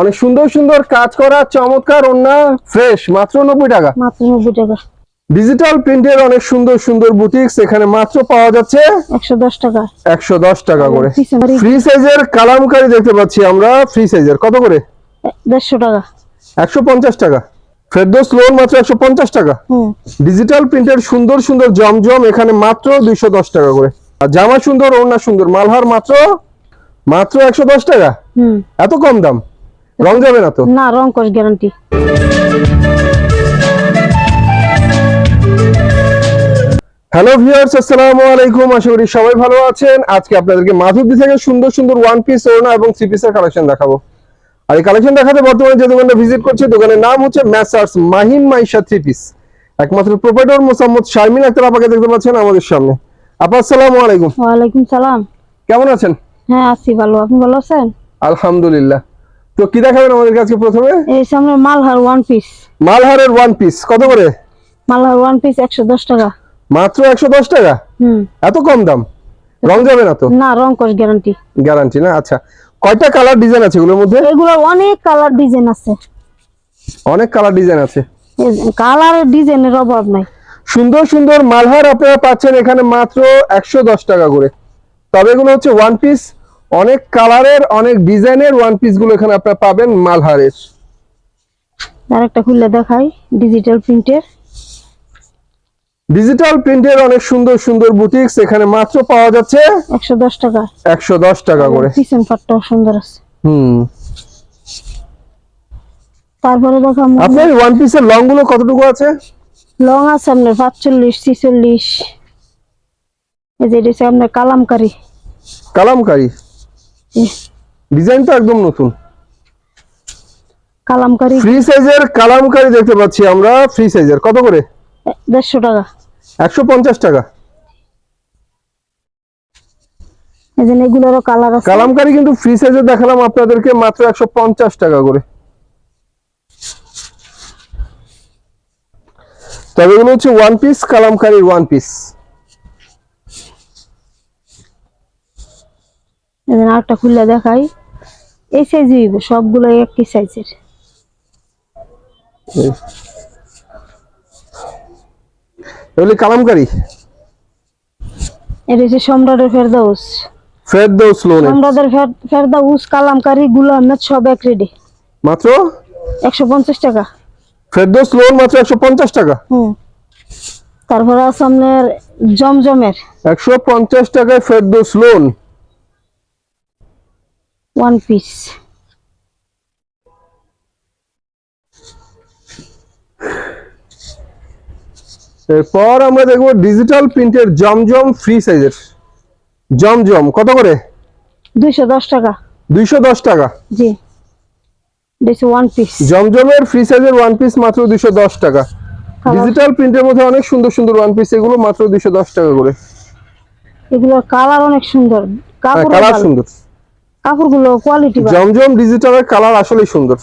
অনেক সুন্দর সুন্দর কাজ করা চমৎকার ওন্না ফ্রেশ মাত্র নব্বই টাকা। মাত্র নব্বই টাকা। ডিজিটাল প্রিন্টের অনেক সুন্দর সুন্দর বুটিক্স এখানে মাত্র পাওয়া যাচ্ছে একশো দশ টাকা। একশো দশ টাকা করে। ফ্রি সাইজের কালামকারি দেখতে পাচ্ছি আমরা ফ্রি সাইজের কত করে? দেড়শো টাকা। একশো পঞ্চাশ টাকা। ফেরদোস লোন মাত্র একশো পঞ্চাশ টাকা। ডিজিটাল প্রিন্টের সুন্দর সুন্দর জমজম এখানে মাত্র দুইশো দশ টাকা করে। আর জামা সুন্দর ওড়না সুন্দর মালহার মাত্র মাত্র একশো দশ টাকা। হুম। এত কম দাম? রং যাবে না তো? না রং গ্যারান্টি হ্যালো ভিউয়ার্স আসসালামু আলাইকুম। আশা করি সবাই ভালো আছেন। আজকে আপনাদেরকে থেকে সুন্দর সুন্দর ওয়ান পিস ওড়না এবং থ্রি পিসের কালেকশন দেখাবো। আর এই কালেকশন দেখাতে বর্তমানে যে দোকানটা ভিজিট করছে দোকানের নাম হচ্ছে messrs Mahim Maisha three piece একমাত্র প্রোপাইটর মোসাম্মদ শারমিন আক্তার আপাকে দেখতে পাচ্ছেন আমাদের সামনে। আপা আসসালামু আলাইকুম। ওয়ালাইকুম সালাম। কেমন আছেন? হ্যাঁ আছি ভালো। আপনি ভালো আছেন? আলহামদুলিল্লাহ। তো কি দেখাবেন আমাদের কাছে প্রথমে? এই সামনে মালহার ওয়ান পিস মালহারের ওয়ান পিস কত করে? মালহার ওয়ান পিস একশো দশ টাকা। মাত্র একশো দশ টাকা? হুম। এত কম দাম? রং যাবে না তো? না রং কস গ্যারান্টি গ্যারান্টি না? আচ্ছা। কয়টা কালার ডিজাইন আছে এগুলোর মধ্যে? এগুলো অনেক কালার ডিজাইন আছে। অনেক কালার ডিজাইন আছে। কালারের ডিজাইনের অভাব নাই। সুন্দর সুন্দর মালহার আপনারা পাচ্ছেন এখানে মাত্র একশো দশ টাকা করে। তবে এগুলো হচ্ছে ওয়ান পিস অনেক কালারের অনেক ডিজাইনের ওয়ান পিসগুলো এখানে আপনারা পাবেন মালহারের আর একটা খুললে দেখাই ডিজিটাল প্রিন্টের ডিজিটাল প্রিন্টের অনেক সুন্দর সুন্দর বুটিক্স এখানে মাত্র পাওয়া যাচ্ছে একশো দশ টাকা। একশো দশ টাকা করে। পিছন পাটটাও সুন্দর আছে। হুম। তারপরে দেখাম আপনার ওয়ান পিসের লংগুলো কতটুকু আছে? লং আছে আপনার পাঁচচল্লিশ ছিচল্লিশ। এই যে এটা আপনার কালামকারি। কালামকারি। ডিজাইন তো একদম নতুন। কালামকারি। ফ্রি সাইজের কালামকারি দেখতে পাচ্ছি আমরা ফ্রি সাইজের কত করে? দেড়শো টাকা। একশো পঞ্চাশ টাকা। এই যে এগুলোরও কালার আছে। কালামকারি কিন্তু ফ্রি সাইজের দেখালাম আপনাদেরকে মাত্র একশো পঞ্চাশ টাকা করে। তবে এগুলো হচ্ছে ওয়ান পিস কালামকারির ওয়ান পিস যে আরেকটা খুললে দেখাই। এই সাইজ হইব সবগুলো একই সাইজের এগুলি কালামকারি? এটা হচ্ছে সম্রাটের ফেরদাউস। ফেরদৌস লোনের সম্রাটের ফের- ফেরদাউস কালামকারি গুলো আহমেদ সব এক রেডি মাত্র? একশো পঞ্চাশ টাকা। ফেরদৌস লোন মাত্র একশো পঞ্চাশ টাকা? হুম। তারপরে আপনার জমজমের। একশো পঞ্চাশ টাকায় ফেরদৌস লোন ওয়ান পিস এরপর আমরা দেখব ডিজিটাল প্রিন্টের জমজম ফ্রি সাইজের জমজম কত করে? দুইশো দশ টাকা। দুইশো দশ টাকা। জি। এটা ওয়ান পিস জমজমের ফ্রি সাইজের ওয়ান পিস মাত্র দুইশো দশ টাকা। ডিজিটাল প্রিন্টের মধ্যে অনেক সুন্দর সুন্দর ওয়ান পিস এগুলো মাত্র দুইশো দশ টাকা করে। এগুলোর কালার অনেক সুন্দর। কালার হ্যাঁ, সুন্দর। কাপড়গুলো কোয়ালিটি জমজম ডিজিটালের কালার আসলেই সুন্দর।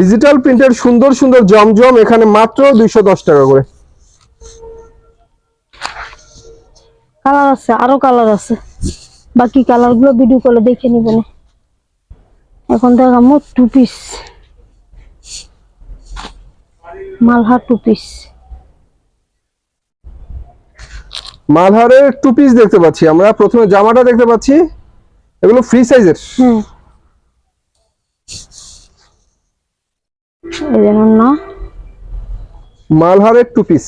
ডিজিটাল প্রিন্টের সুন্দর সুন্দর জমজম এখানে মাত্র দুইশো দশ টাকা করে। কালার আছে আরও কালার আছে। বাকি কালারগুলো ভিডিও কলে দেখে নিবেন এখন দেখামো two piece Malhar two piece মালহারের two piece দেখতে পাচ্ছি আমরা। প্রথমে জামাটা দেখতে পাচ্ছি। এগুলো ফ্রি সাইজের না। মালহারের টু পিস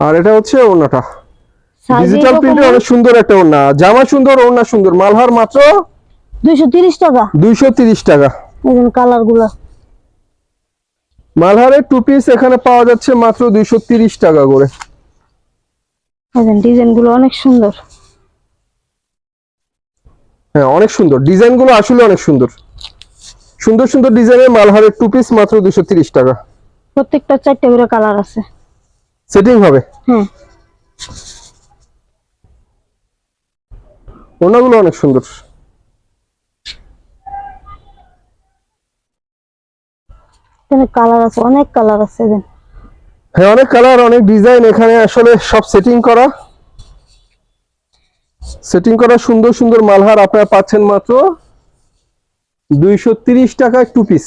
আর এটা হচ্ছে ওড়নাটা। ডিজিটাল অনেক সুন্দর একটা ওড়না। জামা সুন্দর ওড়না সুন্দর। মালহার মাত্র দুইশো তিরিশ টাকা। দুইশো তিরিশ টাকা। এই যেমন মালহারের টু পিস এখানে পাওয়া যাচ্ছে মাত্র দুইশো তিরিশ টাকা করে। অনেক সুন্দর। হ্যাঁ অনেক সুন্দর। ডিজাইনগুলো আসলে অনেক সুন্দর। সুন্দর সুন্দর ডিজাইনের মালহারের টু পিস মাত্র দুইশো তিরিশ টাকা। প্রত্যেকটা চারটে করে কালার আছে। সেটিং হবে? হ্যাঁ ওড়নাগুলো অনেক সুন্দর। এখানে কালার আছে অনেক কালার আছে হ্যাঁ অনেক কালার অনেক ডিজাইন এখানে আসলে সব সেটিং করা। সেটিং করা সুন্দর সুন্দর মালহার আপনারা পাচ্ছেন মাত্র দুইশো তিরিশ টাকায় টু পিস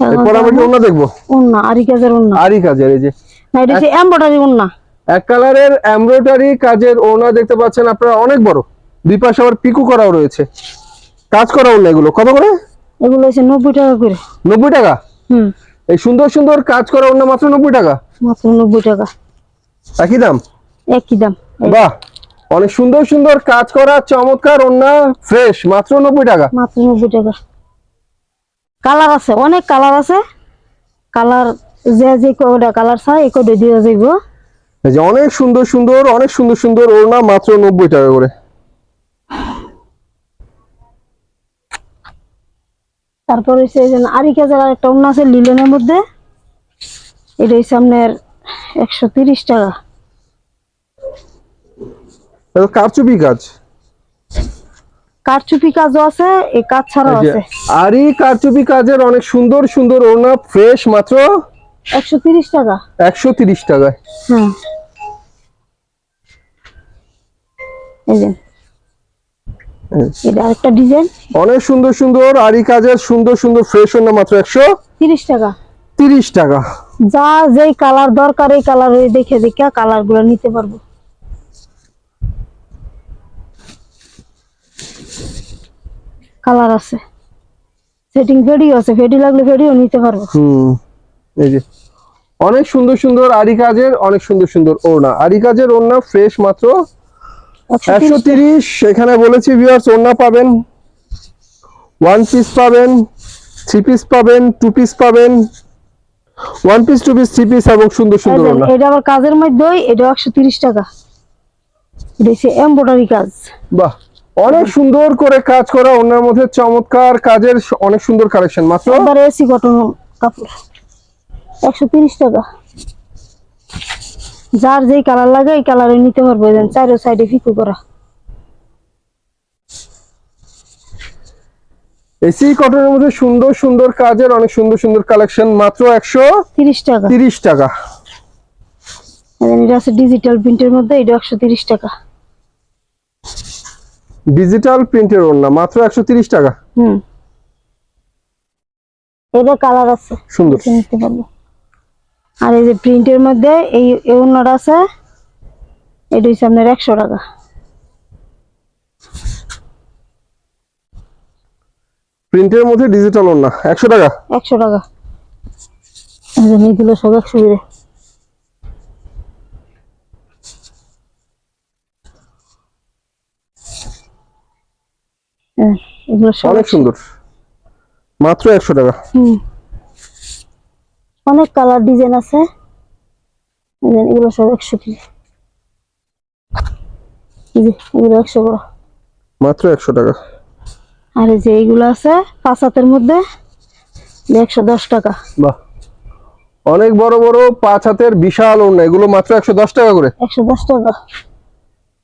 এরপর আমরা কি ওনা দেখব? উন্না আরি কাজের উন্না আরই কাজের এই যে। না এটা হচ্ছে এমব্রয়ডারি উন্না এক কালারের এমব্রয়ডারি কাজের ওনা দেখতে পাচ্ছেন আপনারা অনেক বড়। দুই পাশে আবার পিকু করাও রয়েছে। কাজ করা ওনা এগুলো। কত করে? এগুলো হচ্ছে নব্বই টাকা করে। নব্বই টাকা? হুম। এই সুন্দর সুন্দর কাজ করা ওনা মাত্র নব্বই টাকা? মাত্র নব্বই টাকা। একই দাম? একই দাম। বাহ! অনেক সুন্দর সুন্দর কাজ করা চমৎকার ওনা ফ্রেশ মাত্র নব্বই টাকা। মাত্র নব্বই টাকা। কালার আছে অনেক কালার আছে। কালার যে যে কয়টা কালার চাই এই কয়টা দিয়ে যাইব। এই যে অনেক সুন্দর সুন্দর অনেক সুন্দর সুন্দর ওড়না মাত্র নব্বই টাকা করে। তারপর হচ্ছে এই যে আরি কাজের আর একটা অন্য আছে লিলেনের মধ্যে। এটা হচ্ছে আপনার একশো তিরিশ টাকা। কারচুপি কাজ। কারচুপি কাজও আছে এই কাজ ছাড়াও এই আছে। আরই কারচুপি কাজের অনেক সুন্দর সুন্দর ওড়না ফ্রেশ মাত্র একশো তিরিশ টাকা। একশো তিরিশ টাকায়। হ্যাঁ এই যে এটা আরেকটা ডিজাইন। অনেক সুন্দর সুন্দর আরই কাজের সুন্দর সুন্দর ফ্রেশ ওড়না মাত্র একশো তিরিশ টাকা। তিরিশ টাকা। যা যেই কালার দরকার এই কালার দেখে দেখে কালারগুলো নিতে পারব। কালার আছে। সেটিং ফেডিও আছে ফেডি লাগলে ফেডিও নিতে পারব। হুম এই যে। অনেক সুন্দর সুন্দর আরি কাজের অনেক সুন্দর সুন্দর ওড়না। আরি কাজের ওড়না ফ্রেশ মাত্র একশো তিরিশ। এখানে বলেছি ভিউয়ার্স ওড়না পাবেন ওয়ান পিস পাবেন থ্রি পিস পাবেন টু পিস পাবেন one piece two piece three piece এবং সুন্দর সুন্দর ওড়না। এটা আবার কাজের মধ্যে এটা একশো তিরিশ টাকা। এটা এমব্রয়ডারি কাজ। বাহ অনেক সুন্দর করে কাজ করা ওনার মধ্যে চমৎকার কাজের অনেক সুন্দর কালেকশন মাত্র? একবার এসি কটন কাপড়। একশো তিরিশ টাকা। যার যেই কালার লাগে এই কালারে নিতে পারব দেন, চারো সাইডে ফিকু করা। এসি কটনের মধ্যে সুন্দর সুন্দর কাজের অনেক সুন্দর সুন্দর কালেকশন মাত্র একশো তিরিশ টাকা। তিরিশ টাকা। এটা আছে ডিজিটাল প্রিন্টের মধ্যে এটা একশো তিরিশ টাকা। ডিজিটাল প্রিন্টের ওড়না মাত্র একশো তিরিশ টাকা। হুম। এটা কালার আছে। সুন্দর। নিতে পারব। আর এই যে প্রিন্টের মধ্যে এই অন্যটা আছে এটা হচ্ছে আপনার একশো টাকা। প্রিন্টের মধ্যে ডিজিটাল ওড়না একশো টাকা। একশো টাকা। এই যে এগুলো সব একশো করে হ্যাঁ, এগুলো অনেক সুন্দর। মাত্র একশো টাকা। হুম। অনেক কালার ডিজাইন আছে। এগুলো সব একশো যে এগুলো একশো করে মাত্র একশো টাকা। আর এই যে এইগুলো আছে পাঁচ হাতের মধ্যে। একশো দশ টাকা। বাহ। অনেক বড় বড় পাঁচ হাতের বিশাল ওড়না। এগুলো মাত্র একশো দশ টাকা করে। একশো দশ টাকা।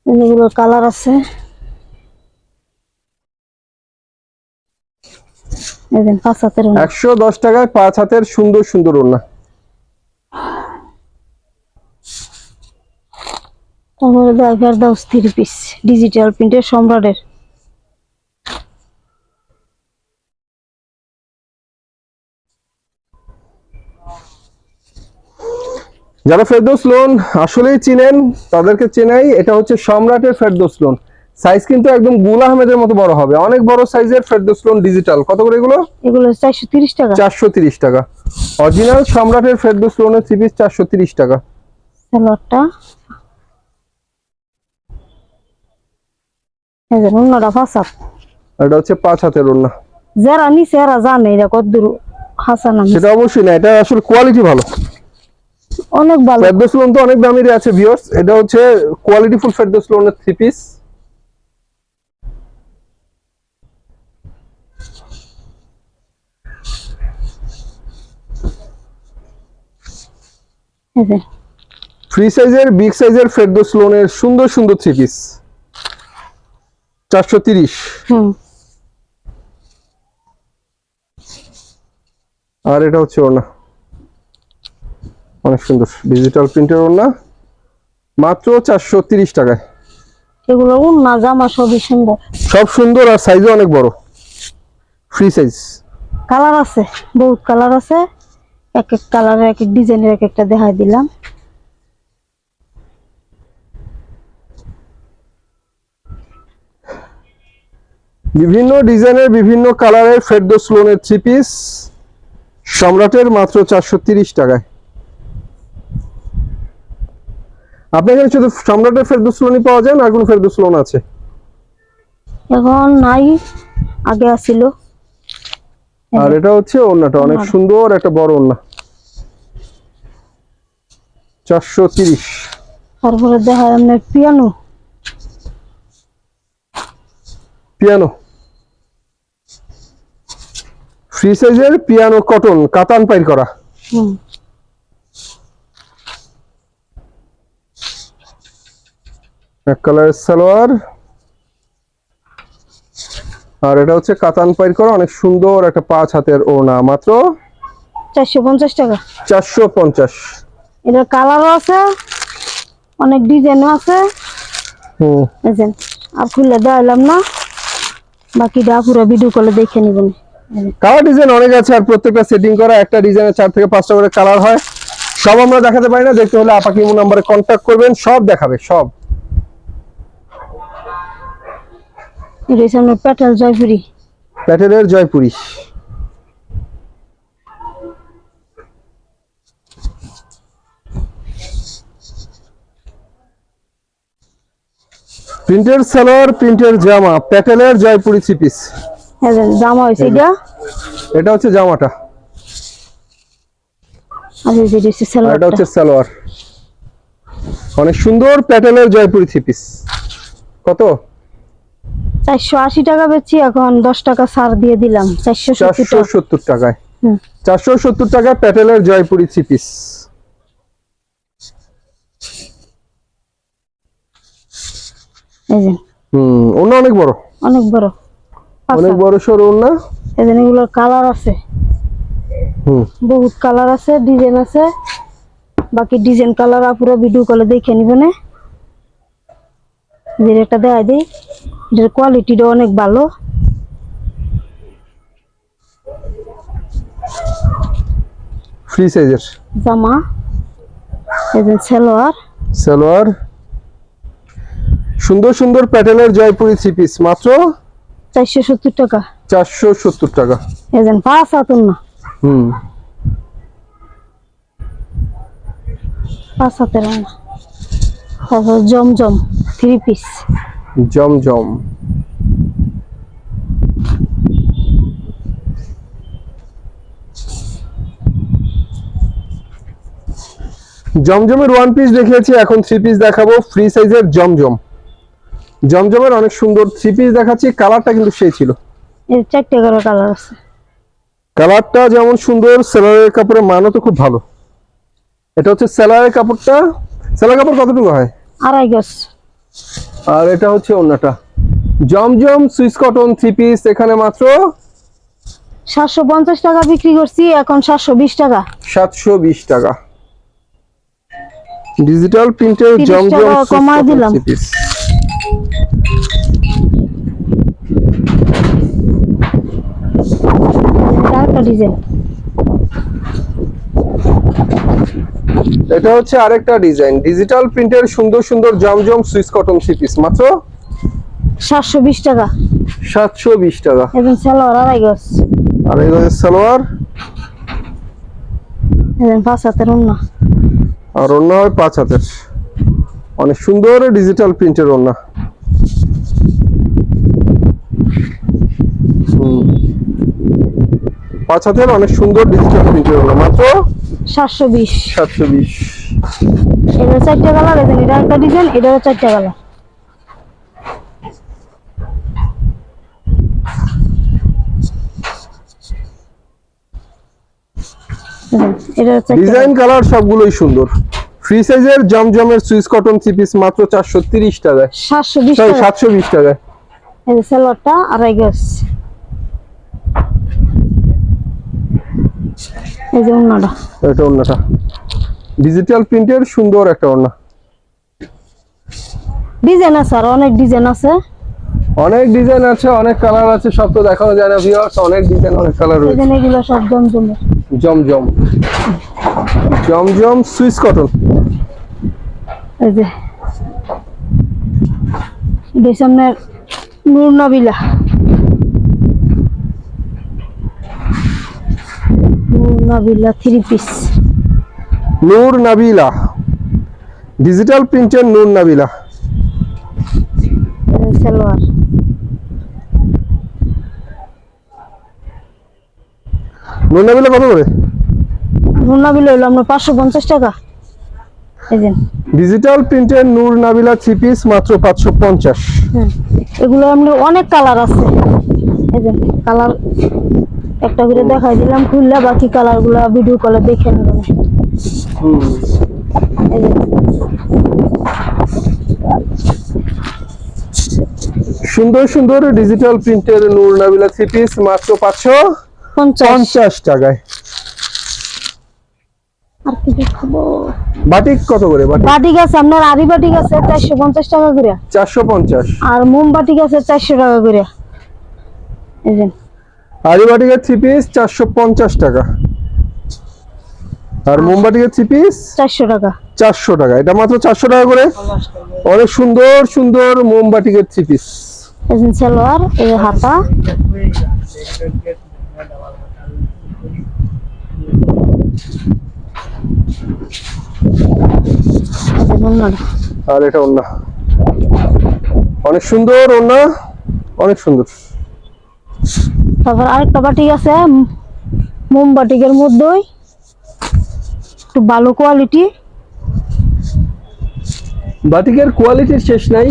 এগুলোর কালার আছে। একশো দশ টাকায় পাঁচ হাতের সুন্দর সুন্দর ওড়না। তারপরে থ্রি পিস ডিজিটাল প্রিন্টের সম্রাটের। যারা ফেরদৌস লোন আসলেই চিনেন তাদেরকে চেনাই এটা হচ্ছে সম্রাটের ফেরদৌস লোন। সাইজ কিন্তু একদম গুল আহমেদের মতো বড় হবে। অনেক বড় সাইজের ফেরদৌস লোন ডিজিটাল কত করে এগুলো? এগুলো চারশো তিরিশ টাকা। চারশো তিরিশ টাকা। অরিজিনাল সম্রাটের ফেরদৌস লোনের থ্রি পিস চারশো তিরিশ টাকা। সালোয়ারটা এই যে পাঁচ হাত। এটা হচ্ছে পাঁচ হাতের ওড়না যারা নিচে এরা জানে এটা কদ্দুর হাসান আমি সেটা অবশ্যই না এটা আসলে কোয়ালিটি ভালো। অনেক ভালো। ফেরদৌস লোন তো অনেক দামেরই আছে ভিউয়ার্স এটা হচ্ছে কোয়ালিটি ফুল ফেরদৌস লোনের থ্রি পিস ফ্রি সাইজের বিগ সাইজের ফেরদৌস লোনের সুন্দর সুন্দর থ্রি পিস চারশো তিরিশ। আর এটা হচ্ছে ওড়না। অনেক সুন্দর। ডিজিটাল প্রিন্টের ওড়না। মাত্র চারশো তিরিশ টাকায়। এগুলো উন্না জামা সবই সুন্দর। সব সুন্দর আর সাইজও অনেক বড়। ফ্রি সাইজ কালার আছে বহুত কালার আছে। এক এক কালারের এক এক ডিজাইনের এক একটা দেখাই দিলাম। বিভিন্ন ডিজাইনের বিভিন্ন কালারের ফেরদোস লোনের থ্রি পিস সম্রাটের মাত্র চারশো তিরিশ টাকায়। আপনার এখানে শুধু সম্রাটের ফেরদোস লোনই পাওয়া যায় না আর কোনো ফেরদোস লোন আছে? এখন নাই আগে আসিল। আর এটা হচ্ছে ওন্নাটা অনেক সুন্দর একটা বড় ওন্না চারশো তিরিশ। তারপরে দেখা আপনার পিয়ানো। পিয়ানো। ফ্রি সাইজের পিয়ানো কটন কাতান পাইর করা। এক কালারের সালোয়ার। আর এটা হচ্ছে কাতান পাইর করা অনেক সুন্দর একটা পাঁচ হাতের ওড়না। মাত্র চারশো পঞ্চাশ টাকা। চারশো পঞ্চাশ। এটার কালারও আছে অনেক ডিজাইনও আছে। হুম। বুঝছেন আর খুললে দেখাইলাম না বাকিটা পুরো ভিডিও কলে দেখে নিবেন কালার ডিজাইন অনেক আছে আর প্রত্যেকটা সেটিং করা একটা ডিজাইনের চার থেকে পাঁচটা করে কালার হয়। সব আমরা দেখাতে পারি না দেখতে হলে আপাকে ইমো নাম্বারে কন্ট্যাক্ট করবেন সব দেখাবে সব। এটা আপনার পেটাল জয়পুরি প্যাটেলের জয়পুরি প্রিন্টের সালোয়ার প্রিন্টের জামা প্যাটেলের জয়পুরি থ্রি পিস হ্যাঁ জামা হয়েছে এটা? এটা হচ্ছে জামাটা। যে এটা হচ্ছে আর এটা হচ্ছে সালোয়ার অনেক সুন্দর প্যাটেলের জয়পুরি থ্রি পিস কত? চারশো আশি টাকা বেচছি এখন দশ টাকা ছাড় দিয়ে দিলাম। চারশো সত্তর চারশো টাকা সত্তর টাকায়। চারশো সত্তর টাকা প্যাটেলের জয়পুরি থ্রি পিস এই যে। হুম অন্য অনেক বড়। অনেক বড়। অনেক বড় সরু না এই যে কালার আছে। হুম। বহুত কালার আছে ডিজাইন আছে। বাকি ডিজাইন কালার পুরো ভিডিও কলে দেখে নিবেন যেটা দেখাই দিই। এটার কোয়ালিটিটা অনেক ভালো। ফ্রি সাইজের জামা। এই যে সালোয়ার। সালোয়ার। সুন্দর সুন্দর প্যাটেলের জয়পুরি থ্রি পিস মাত্র চারশো সত্তর টাকা। চারশো সত্তর টাকা। এই পাঁচ হাতুন না। হুম। পাঁচ হাতের না জমজম থ্রি পিস জমজম। জমজমের ওয়ান পিস দেখিয়েছি এখন থ্রি পিস দেখাবো। ফ্রি সাইজের জমজম। জমজমের অনেক সুন্দর থ্রি পিস দেখাচ্ছি কালারটা কিন্তু সেই ছিল। এর চারটে করে কালার আছে। কালারটা যেমন সুন্দর সেলারের কাপড়ের মানও তো খুব ভালো। এটা হচ্ছে সেলারের কাপড়টা। সেলার কাপড় কতটুকু হয়? আড়াই গজ। আর এটা হচ্ছে অন্যটা। Zamzam Swiss cotton three piece এখানে মাত্র সাতশো পঞ্চাশ টাকা বিক্রি করছি এখন সাতশো বিশ টাকা। সাতশো বিশ টাকা। ডিজিটাল প্রিন্টের জমজম কমায় দিলাম। ডিজাইন। এটা হচ্ছে আরেকটা ডিজাইন। ডিজিটাল প্রিন্টের সুন্দর সুন্দর Zamzam Swiss cotton three piece মাত্র? সাতশো বিশ টাকা। সাতশো বিশ টাকা। এখন সালোয়ার আড়াই গজ। আর এই সালোয়ার। এখন পাঁচ হাতের অন্য আর অন্য হয় পাঁচ হাতের। অনেক সুন্দর ডিজিটাল প্রিন্টের ওড়না। পাঁচ হাতের অনেক সুন্দর ডিজিটাল প্রিন্টের মাত্র সাতশো বিশ। সাতশো বিশ। এটা চারটে কালার আছে এটা একটা ডিজাইন এটাও চারটে কালার ডিজাইন কালার সবগুলোই সুন্দর। ফ্রি সাইজের জমজমের সুইস কটন থ্রি পিস মাত্র চারশো তিরিশ টাকায়। সাতশো বিশ টাকা সাতশো বিশ টাকায়। সালোয়ারটা আড়াই গজ এই যে অন্যটা এটা ওড়নাটা ডিজিটাল প্রিন্টের সুন্দর একটা ওড়না। ডিজাইন আছে আর অনেক ডিজাইন আছে। অনেক ডিজাইন আছে অনেক কালার আছে সব তো দেখানো যায় না ভিউয়ার্স অনেক ডিজাইন অনেক কালার রয়েছে। এগুলো সব জমজমের জমজম। জমজম সুইস কটন এই যে। আপনার Nurnabila Nurnabila three piece Nur Nabila digital প্রিন্টের নূর নাবিলা সালোয়ার। নূর নাবিলা কত করে? নুরনাবিলা হলো আপনার পাঁচশো পঞ্চাশ টাকা। ডিজিটাল প্রিন্টের নূর নাবিলা থ্রি পিস মাত্র পাঁচশো পঞ্চাশ। হ্যাঁ। এগুলো আপনার অনেক কালার আছে। কালার একটা করে দেখাই দিলাম খুললে বাকি কালারগুলা ভিডিও কলে দেখে নেবেন সুন্দর সুন্দর ডিজিটাল প্রিন্টের নূর নাবিলা থ্রি পিস মাত্র পাঁচশো পঞ্চাশ। টাকায়। আর কি দেখাবো? বাটিক কত করে? বাটিক? আছে আপনার বাটিক আছে চারশো পঞ্চাশ টাকা করে। আর মোমবাটিক আছে চারশো টাকা করে। এই যে আরি থ্রি পিস চারশো পঞ্চাশ টাকা। আর মোমবাটিকের থ্রি পিস চারশো টাকা। চারশো টাকা। এটা মাত্র চারশো টাকা করে। অনেক সুন্দর সুন্দর মোমবাটিকের থ্রি পিস সালোয়ার এই হাতা। আর এটা ওন্না অনেক সুন্দর ওন্না অনেক সুন্দর। তারপর আরেকটা বাটিক আছে উম, মোম বাটিকের মধ্যেই। একটু ভালো কোয়ালিটি বাটিকের কোয়ালিটির শেষ নাই।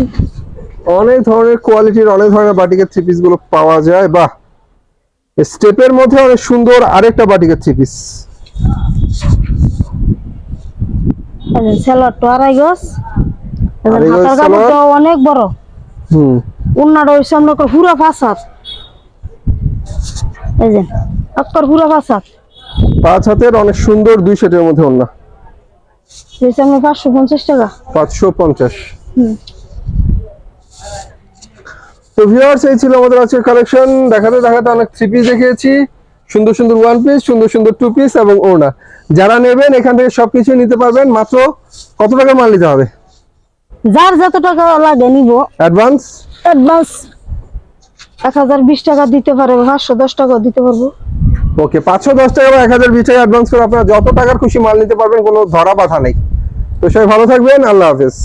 অনেক ধরনের কোয়ালিটির অনেক ধরনের বাটিকের থ্রি পিসগুলো পাওয়া যায়। বাহ! স্টেপের মধ্যে অনেক সুন্দর আরেকটা বাটিকের থ্রি পিস আড়াই গজ। হাতার কাপড়টা অনেক বড়। হুম। উন্নাটা হচ্ছে আমরা পুরা ফাঁসাত এই যে অক্কর পুরা ফাঁসাত পাঁচ হাতের অনেক সুন্দর দুই সেটের মধ্যে ওন্না আমরা পাঁচশো পঞ্চাশ টাকা। পাঁচশো পঞ্চাশ। হুম। তো ভিউয়ার্স এই ছিল আমাদের আজকের কালেকশন দেখাতে দেখাতে অনেক থ্রি পিস দেখিয়েছি। সুন্দর সুন্দর ওয়ান পিস সুন্দর সুন্দর টু পিস এবং ওড়না। যারা নেবেন এখান থেকে সবকিছু নিতে পারবেন। মাত্র কত টাকা মাল নিতে হবে? যার যত টাকা লাগে নিব। অ্যাডভান্স অ্যাডভান্স এক হাজার বিশ টাকা দিতে পারে পাঁচশো দশ টাকা দিতে পারব। ওকে, পাঁচশো দশ টাকা বা এক হাজার বিশ টাকা অ্যাডভান্স করে আপনারা যত টাকার খুশি মাল নিতে পারবেন, কোনো ধরা বাধা নেই। তো সবাই ভালো থাকবেন, আল্লাহ হাফেজ।